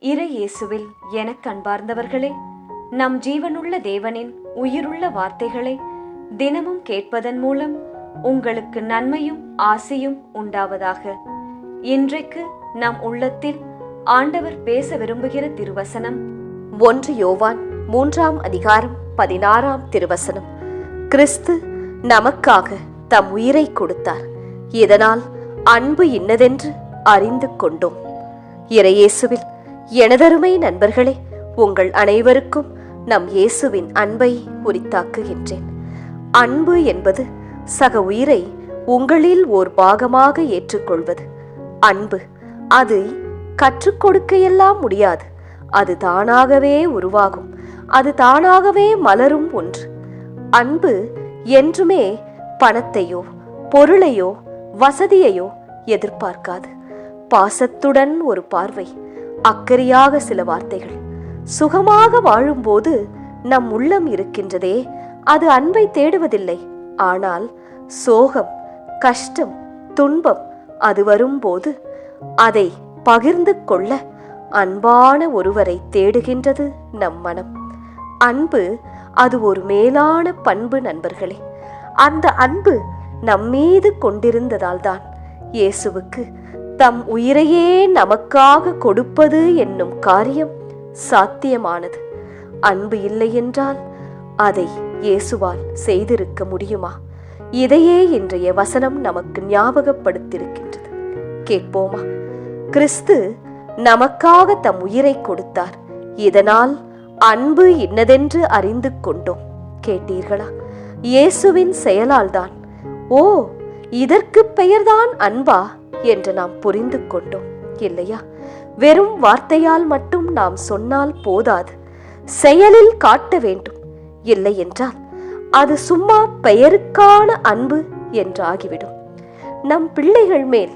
இறை இயேசுவில் எனக் கண்பார்ந்தவர்களே நம் ஜீவனுள்ள தேவனின் உயிருள்ள வார்த்தைகளை தினமும் கேட்பதன் மூலம் உங்களுக்கு நன்மையும் ஆசையும் உண்டாவதாக. இன்றைக்கு நம் உள்ளத்தில் ஆண்டவர் பேச விரும்புகிற திருவசனம் ஒன்று யோவான் மூன்றாம் அதிகாரம் பதினாறாம் திருவசனம். கிறிஸ்து நமக்காக தம் உயிரை கொடுத்தார். இதனால் அன்பு இன்னதென்று அறிந்து கொண்டோம். இறையேசுவில் எனதருமை நண்பர்களே உங்கள் அனைவருக்கும் நம் இயேசுவின் அன்பை உரித்தாக்குகின்றேன். அன்பு என்பது சக உயிரை உங்களில் ஓர் பாகமாக ஏற்றுக்கொள்வது. அன்பு அது கற்றுக் கொடுக்கையெல்லாம் முடியாது. அது தானாகவே உருவாகும். அது தானாகவே மலரும் ஒன்று. அன்பு என்றுமே பணத்தையோ பொருளையோ வசதியையோ எதிர்பார்க்காது. பாசத்துடன் ஒரு பார்வை அக்கறையாக சில வார்த்தைகள். சுகமாக வாழும்போது நம் உள்ளம் இருக்கின்றதே அது அன்பை தேடுவதில்லை. ஆனால் சோகம் கஷ்டம் துன்பம் அது வரும்போது அதை பகிர்ந்து கொள்ள அன்பான ஒருவரை தேடுகின்றது நம் மனம். அன்பு அது ஒரு மேலான பண்பு நண்பர்களே. அந்த அன்பு நம்மீது கொண்டிருந்ததால்தான் இயேசுவுக்கு தம் உயிரையே நமக்காக கொடுப்பது என்னும் காரியம் சாத்தியமானது. அன்பு இல்லை என்றால் அதை இயேசுவால் செய்திருக்க முடியுமா? இதையே இன்றைய வசனம் நமக்கு ஞாபகப்படுத்தியிருக்கின்றது. கேட்போமா? கிறிஸ்து நமக்காக தம் உயிரை கொடுத்தார். இதனால் அன்பு இன்னதென்று அறிந்து கொண்டோம். கேட்டீர்களா? இயேசுவின் செயலால்தான். ஓ இதற்கு பெயர்தான் அன்பா என்று நாம் புரிந்து கொண்டோம் இல்லையா? வெறும் வார்த்தையால் மட்டும் நாம் சொன்னால் போதாது. செயலில் காட்ட வேண்டும். இல்லை என்றால் அது சும்மா பெயருக்கான அன்பு என்றாகிவிடும். நம் பிள்ளைகள் மேல்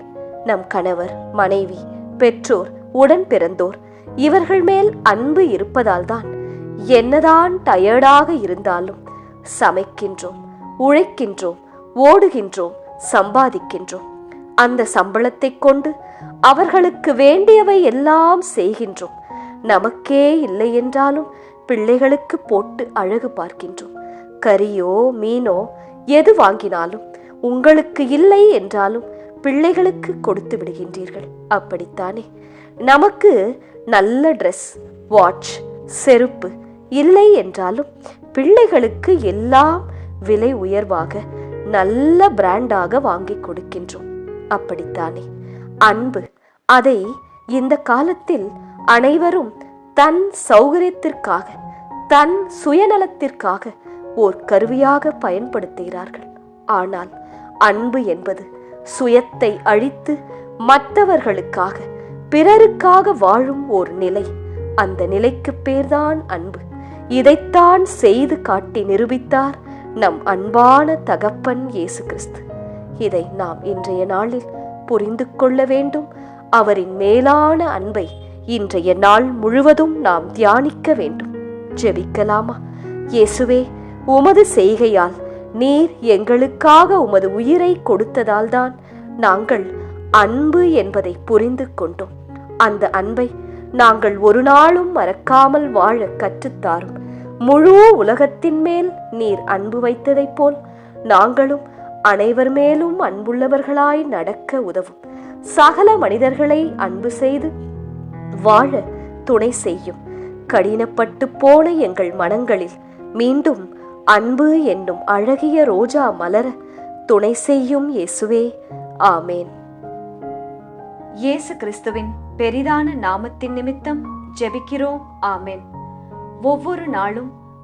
நம் கணவர் மனைவி பெற்றோர் உடன் பிறந்தோர் இவர்கள் மேல் அன்பு இருப்பதால்தான் என்னதான் டயர்டாக இருந்தாலும் சமைக்கின்றோம் உழைக்கின்றோம் ஓடுகின்றோம் சம்பாதிக்கின்றோம். அந்த சம்பளத்தை கொண்டு அவர்களுக்கு வேண்டியவை எல்லாம் செய்கின்றோம். நமக்கே இல்லை என்றாலும் பிள்ளைகளுக்கு போட்டு அழகு பார்க்கின்றோம். கறியோ மீனோ எது வாங்கினாலும் உங்களுக்கு இல்லை என்றாலும் பிள்ளைகளுக்கு கொடுத்து விடுகின்றீர்கள். அப்படித்தானே? நமக்கு நல்ல ட்ரெஸ் வாட்ச் செருப்பு இல்லை என்றாலும் பிள்ளைகளுக்கு எல்லாம் விலை உயர்வாக நல்ல பிராண்டாக வாங்கி கொடுக்கின்றோம். அப்படித்தானே? அன்பு அதை இந்த காலத்தில் அனைவரும் தன் சௌகரியத்திற்காக தன் சுயநலத்திற்காக ஓர் கருவியாக பயன்படுத்துகிறார்கள். ஆனால் அன்பு என்பது சுயத்தை அழித்து மற்றவர்களுக்காக பிறருக்காக வாழும் ஓர் நிலை. அந்த நிலைக்கு பேர்தான் அன்பு. இதைத்தான் செய்து காட்டி நிரூபித்தார் நம் அன்பான தகப்பன் இயேசு கிறிஸ்து. இதை நாம் இன்றைய நாளில் புரிந்து கொள்ள வேண்டும். அவரின் மேலான அன்பை இன்றைய நாள் முழுவதும் நாம் தியானிக்க வேண்டும். ஜெபிக்கலாமா? இயேசுவே உமது செய்கையால் நீர் எங்களுக்காக உமது உயிரை கொடுத்ததால்தான் நாங்கள் அன்பு என்பதை புரிந்து கொண்டோம். அந்த அன்பை நாங்கள் ஒரு நாளும் மறக்காமல் வாழ கற்றுத்தாரும். முழு உலகத்தின் மேல் நீர் அன்பு வைத்ததைப் போல் நாங்களும் அனைவர் மேலும் அன்புள்ளவர்களாய் நடக்க உதவும். சகல மனிதர்களை அன்பு செய்து வாழ துணை செய்யும். கடினப்பட்டு போன எங்கள் மனங்களில் மீண்டும் அன்பு என்னும் அழகிய ரோஜா மலர துணை செய்யும் இயேசுவே. ஆமேன். இயேசு கிறிஸ்துவின் பெரிதான நாமத்தின் நிமித்தம் ஜெபிக்கிறோம். ஆமேன். ஒவ்வொரு நாளும்